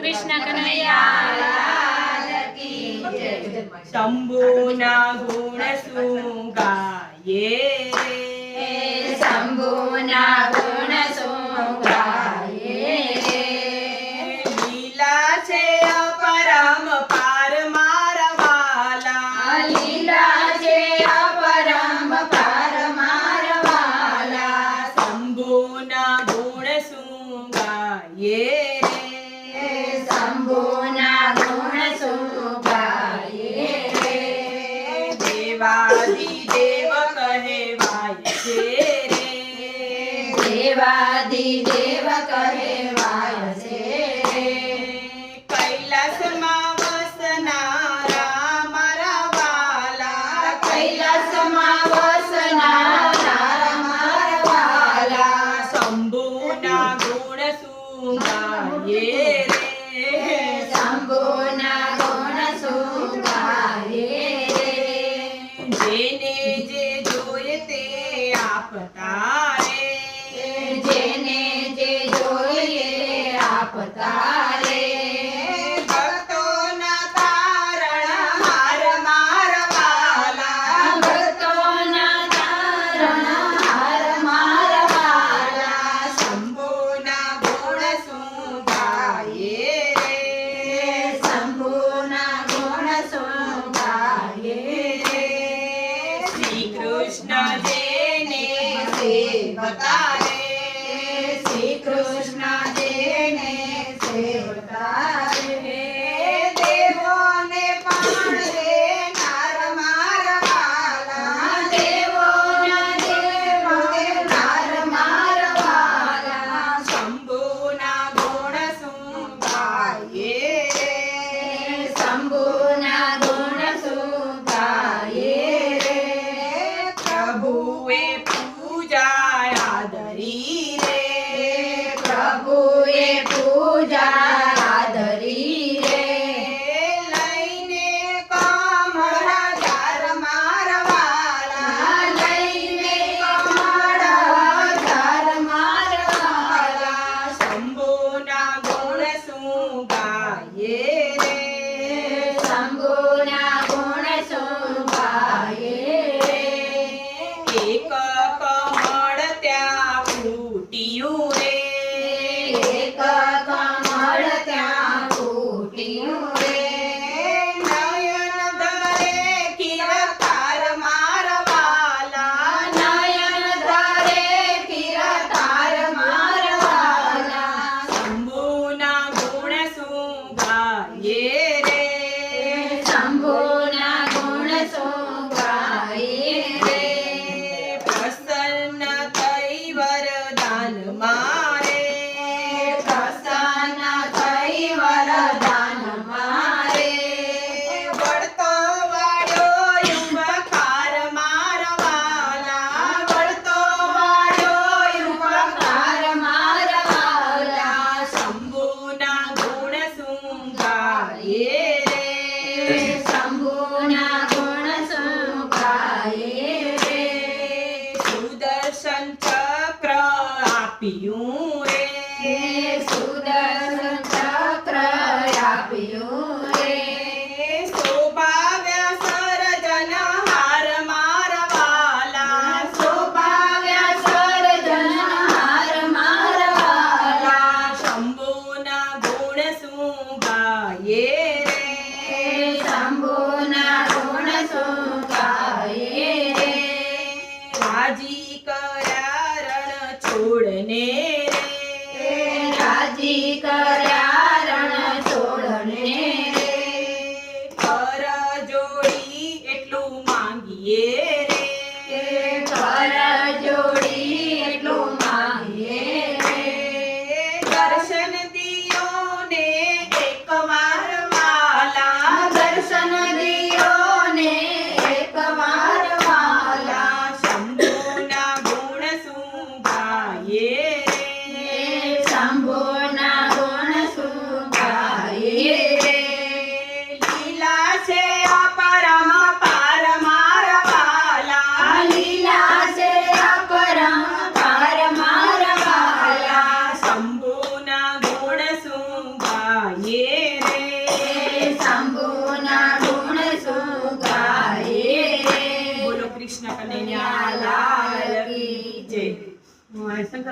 કૃષ્ણ કનૈયા તંબુના ગુણ શું ગાયે દેવાદી દેવ કહેવાય છે કૈલાસમાં વસનારા મારા વાલા. કૈલાસમાં વસનારા મારા વાલા. શંભુના ગુણ સુંગાયે રે. શંભુના ગુણ સુંગાયે રે. જેને જે જોયે તે આપતા કૃષ્ણ જેને શ્રી કૃષ્ણ. e um अधिकार રે બોલો